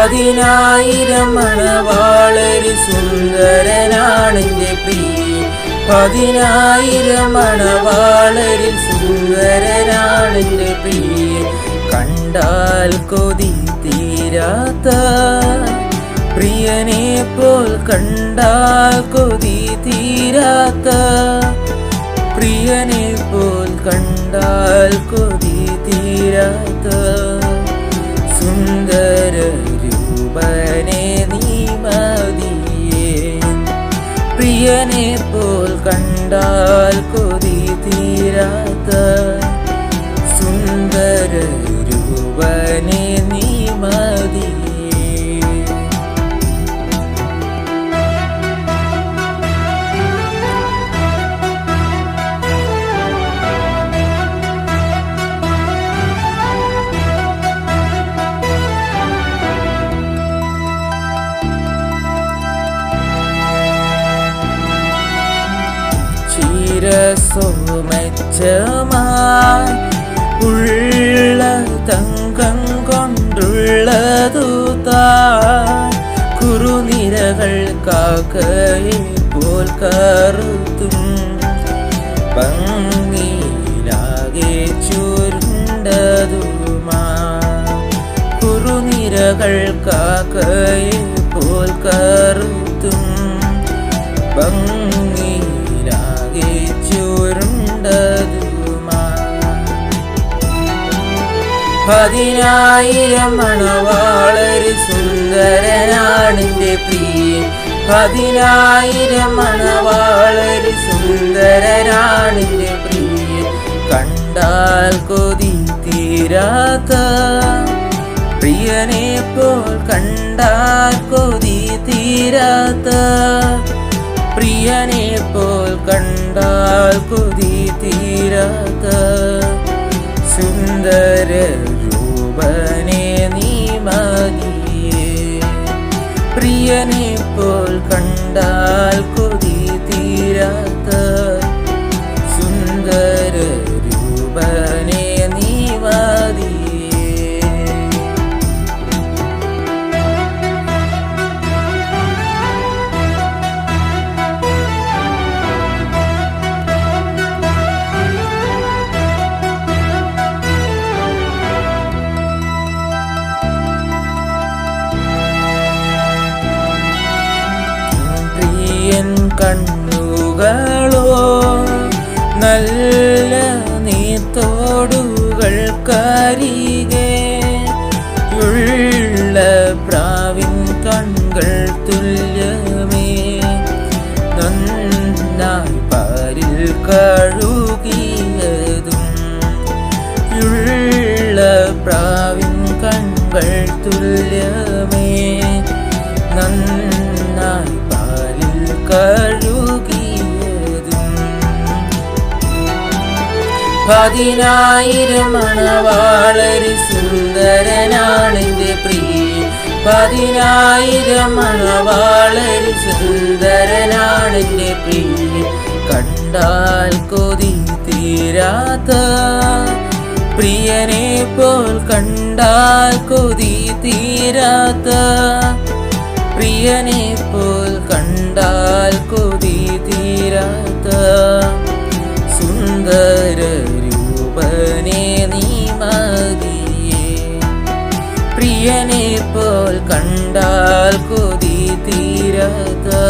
പതിനായിരം മണവാളൊരു സുന്ദരനാണെന്റെ പ്രിയ. പതിനായിരം മണവാളരിൽ സുന്ദരനാണെന്റെ പ്രിയ. കണ്ടാൽ കൊതി തീരാത്ത പ്രിയനെ പോൽ കണ്ടാൽ കൊതി തീരാത്ത പ്രിയനെ പോൽ കണ്ടാൽ കൊതി തീരാത്ത സുന്ദര രൂപനെ നീ മതിയേ. പ്രിയനെ പോൽ കണ്ടാൽ കൊതി തീരാത്ത സുന്ദര രൂപനെ നീ മതിയേ. ചിരസുമെച്ചമായി ഉള്ള തങ്കം കൊണ്ടുള്ളതു കുറുനിരകൾ കാക്കയെ പോൽ കറുത്തും ഭംഗിയിലാകെ ചുരുണ്ടതുമാ കുറുനിരകൾ കാക്കയെ പോൽ കറുത്തും ഭംഗിയിലാകെ പതിനായിരം മണവാളൊരു സുന്ദരനാണിന്റെ പ്രിയൻ. പതിനായിരം മണവാളൊരു സുന്ദരനാണിന്റെ പ്രിയൻ. കണ്ടാൽ കൊതി തീരാത്ത പ്രിയനെ പോൽ കണ്ടാൽ കൊതി തീരാത്ത പ്രിയനെ പോൽ കണ്ടാൽ കൊതി തീരാത്ത സുന്ദര പ്രിയനെ പോൽ കണ്ടാൽ കണ്ണുകളോ നല്ല നീത്തോടുകൾ കരികെ ഉള്ള പ്രാവിൻ കൺകൾ തുല്യമേ നന്നായി പാരിൽ കഴുകിയതും ഉള്ള പ്രാവിൻ കൺകൾ തുല്യമേ നന്നായി പാലിൽ കഴുകിയതും പതിനായിരം മണവാളര് സുന്ദരനാണെന്റെ പ്രിയ. പതിനായിരം മണവാളര് സുന്ദരനാണെന്റെ പ്രിയ. കണ്ടാൽ കൊതി തീരാത്ത പ്രിയനെ പോൽ കണ്ടാൽ കൊതി തീരാത്ത പ്രിയനെ പോൽ കണ്ടാൽ തീരതാ